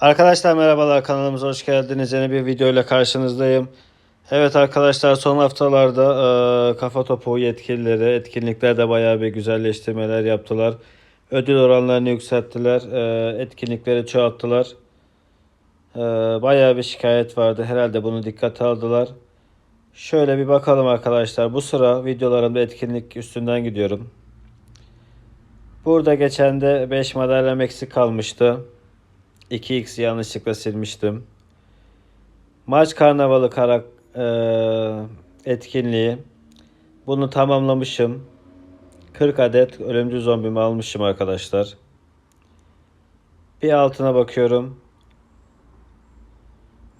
Arkadaşlar merhabalar kanalımıza hoş geldiniz. Yeni bir video ile karşınızdayım. Evet arkadaşlar son haftalarda e, kafa topu yetkilileri etkinliklerde bayağı bir güzelleştirmeler yaptılar. Ödül oranlarını yükselttiler. E, etkinlikleri çoğalttılar. E, bayağı bir şikayet vardı. Herhalde bunu dikkate aldılar. Şöyle bir bakalım arkadaşlar. Bu sıra videolarımda etkinlik üstünden gidiyorum. Burada geçen de 5 madalyam eksik kalmıştı. 2x yanlışlıkla silmiştim. Maç karnavalı karak eee, etkinliği. Bunu tamamlamışım. 40 adet ölümcül zombimi almışım arkadaşlar. Bir altına bakıyorum.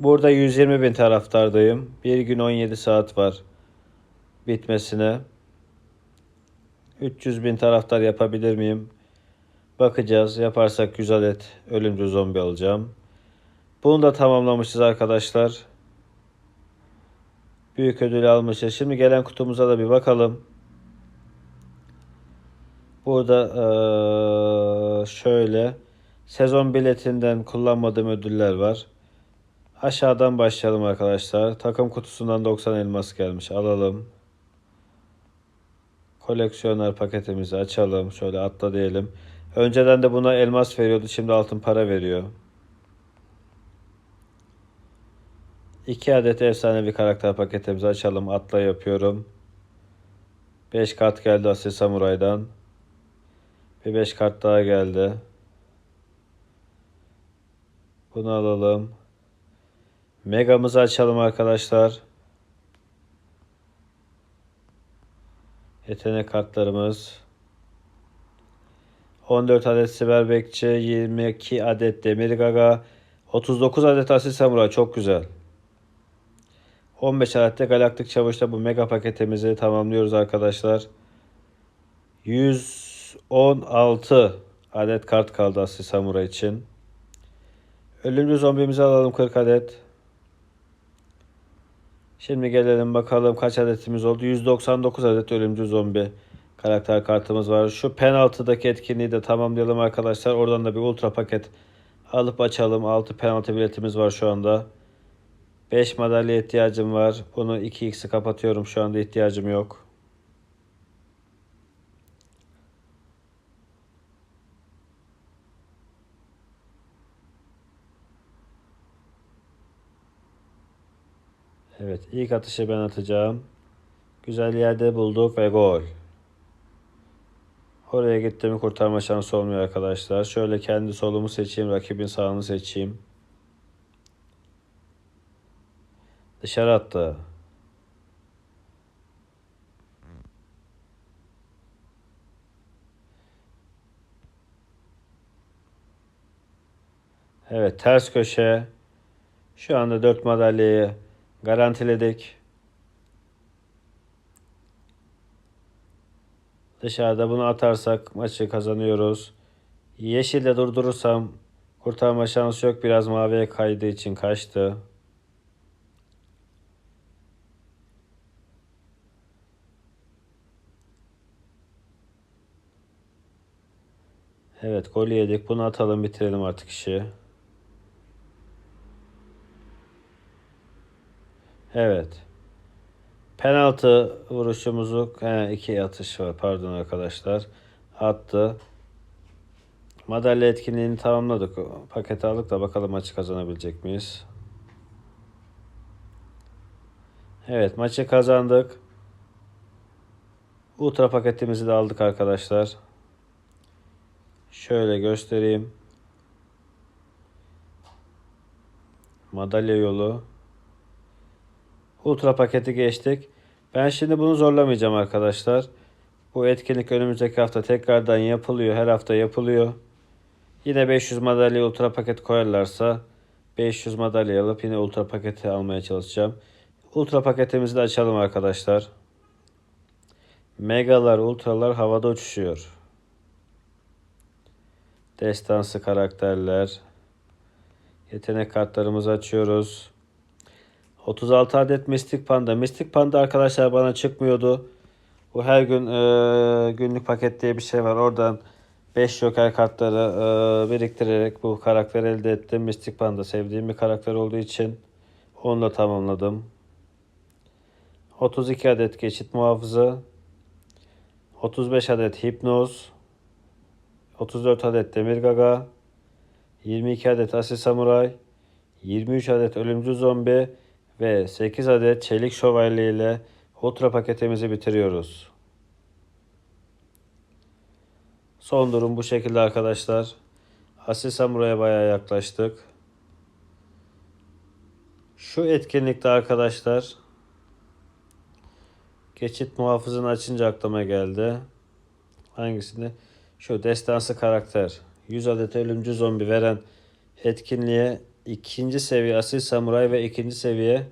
Burada 120 bin taraftardayım. Bir gün 17 saat var bitmesine. 300 bin taraftar yapabilir miyim? Bakacağız. Yaparsak 100 adet ölümcül zombi alacağım. Bunu da tamamlamışız arkadaşlar. Büyük ödül almışız. Şimdi gelen kutumuza da bir bakalım. Burada şöyle sezon biletinden kullanmadığım ödüller var. Aşağıdan başlayalım arkadaşlar. Takım kutusundan 90 elmas gelmiş. Alalım. Koleksiyoner paketimizi açalım. Şöyle atla diyelim. Önceden de buna elmas veriyordu. Şimdi altın para veriyor. 2 adet efsanevi karakter paketimizi açalım. Atla yapıyorum. 5 kart geldi Asil Samuray'dan. Bir 5 kart daha geldi. Bunu alalım. Megamızı açalım arkadaşlar. Yetenek kartlarımız. 14 adet siber bekçi, 22 adet demir gaga, 39 adet asil samuray çok güzel. 15 adet de galaktik çavuşta bu mega paketimizi tamamlıyoruz arkadaşlar. 116 adet kart kaldı asil samuray için. Ölümlü zombimizi alalım 40 adet. Şimdi gelelim bakalım kaç adetimiz oldu. 199 adet ölümcül zombi karakter kartımız var. Şu penaltıdaki etkinliği de tamamlayalım arkadaşlar. Oradan da bir ultra paket alıp açalım. 6 penaltı biletimiz var şu anda. 5 madalya ihtiyacım var. Bunu 2x'i kapatıyorum. Şu anda ihtiyacım yok. Evet ilk atışı ben atacağım. Güzel yerde bulduk ve gol. Oraya gittiğimi kurtarma şansı olmuyor arkadaşlar. Şöyle kendi solumu seçeyim, rakibin sağını seçeyim. Dışarı attı. Evet ters köşe. Şu anda 4 madalyayı garantiledik. Dışarıda bunu atarsak maçı kazanıyoruz. Yeşilde durdurursam kurtarma şansı yok. Biraz maviye kaydığı için kaçtı. Evet golü yedik. Bunu atalım bitirelim artık işi. Evet. Penaltı vuruşumuzu he, iki atış var pardon arkadaşlar. Attı. Madalya etkinliğini tamamladık. Paketi aldık da bakalım maçı kazanabilecek miyiz? Evet maçı kazandık. Ultra paketimizi de aldık arkadaşlar. Şöyle göstereyim. Madalya yolu. Ultra paketi geçtik. Ben şimdi bunu zorlamayacağım arkadaşlar. Bu etkinlik önümüzdeki hafta tekrardan yapılıyor. Her hafta yapılıyor. Yine 500 madalya ultra paket koyarlarsa 500 madalya alıp yine ultra paketi almaya çalışacağım. Ultra paketimizi de açalım arkadaşlar. Megalar, ultralar havada uçuşuyor. Destansı karakterler. Yetenek kartlarımızı açıyoruz. 36 adet Mystic Panda. Mystic Panda arkadaşlar bana çıkmıyordu. Bu her gün e, günlük paket diye bir şey var. Oradan 5 joker kartları e, biriktirerek bu karakteri elde ettim. Mystic Panda sevdiğim bir karakter olduğu için onu da tamamladım. 32 adet geçit muhafızı, 35 adet hipnoz, 34 adet demir gaga, 22 adet asil samuray, 23 adet ölümcül zombi ve 8 adet çelik şövalye ile ultra paketimizi bitiriyoruz. Son durum bu şekilde arkadaşlar. Asil Samuray'a bayağı yaklaştık. Şu etkinlikte arkadaşlar geçit muhafızını açınca aklıma geldi. Hangisini? Şu destansı karakter. 100 adet ölümcü zombi veren etkinliğe ikinci seviye asil samuray ve ikinci seviye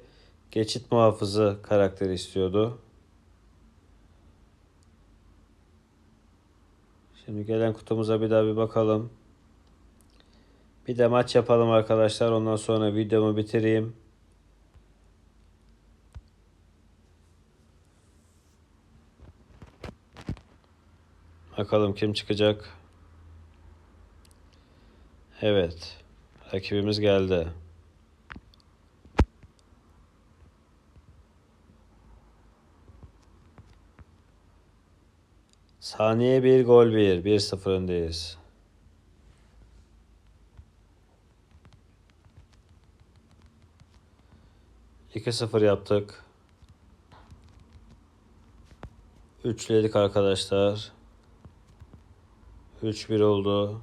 geçit muhafızı karakteri istiyordu. Şimdi gelen kutumuza bir daha bir bakalım. Bir de maç yapalım arkadaşlar. Ondan sonra videomu bitireyim. Bakalım kim çıkacak. Evet. Rakibimiz geldi. Saniye bir gol bir. 1-0 öndeyiz. İki sıfır yaptık. Üçledik arkadaşlar. 3-1 oldu.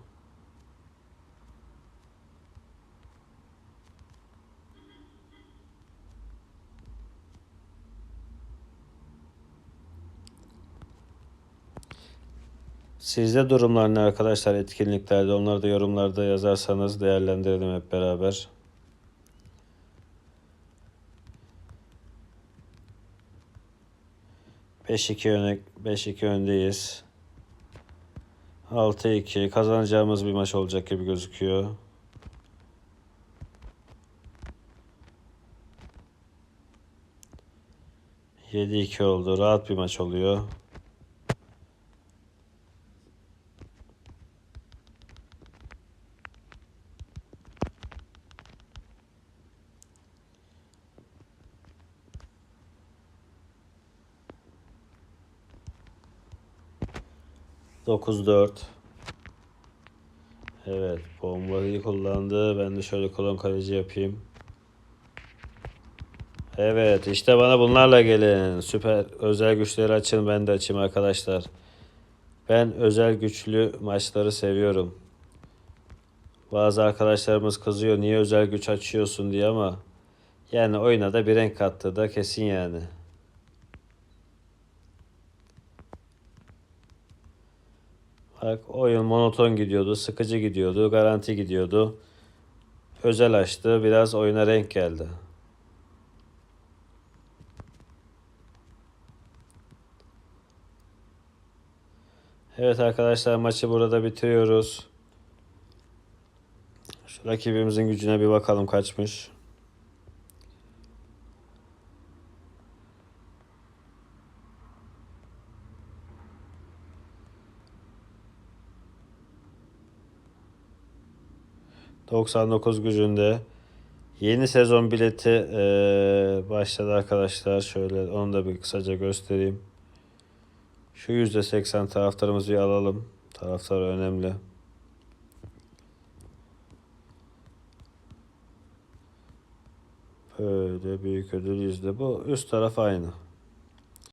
Sizde durumlar ne arkadaşlar etkinliklerde? Onları da yorumlarda yazarsanız değerlendirelim hep beraber. Beş iki öne 5-2 öndeyiz. 6-2 kazanacağımız bir maç olacak gibi gözüküyor. Yedi iki oldu. Rahat bir maç oluyor. Dokuz dört. Evet, bombayı kullandı. Ben de şöyle kolon kaleci yapayım. Evet, işte bana bunlarla gelin. Süper özel güçleri açın, ben de açayım arkadaşlar. Ben özel güçlü maçları seviyorum. Bazı arkadaşlarımız kızıyor niye özel güç açıyorsun diye ama yani oyuna da bir renk kattı da kesin yani. Oyun monoton gidiyordu, sıkıcı gidiyordu, garanti gidiyordu. Özel açtı, biraz oyuna renk geldi. Evet arkadaşlar maçı burada bitiriyoruz. Şu rakibimizin gücüne bir bakalım kaçmış. ...99 gücünde... ...yeni sezon bileti... eee, ...başladı arkadaşlar... ...şöyle onu da bir kısaca göstereyim... Şu %80 taraftarımızı alalım. Taraftar önemli. Böyle büyük ödül yüzde. Bu üst taraf aynı.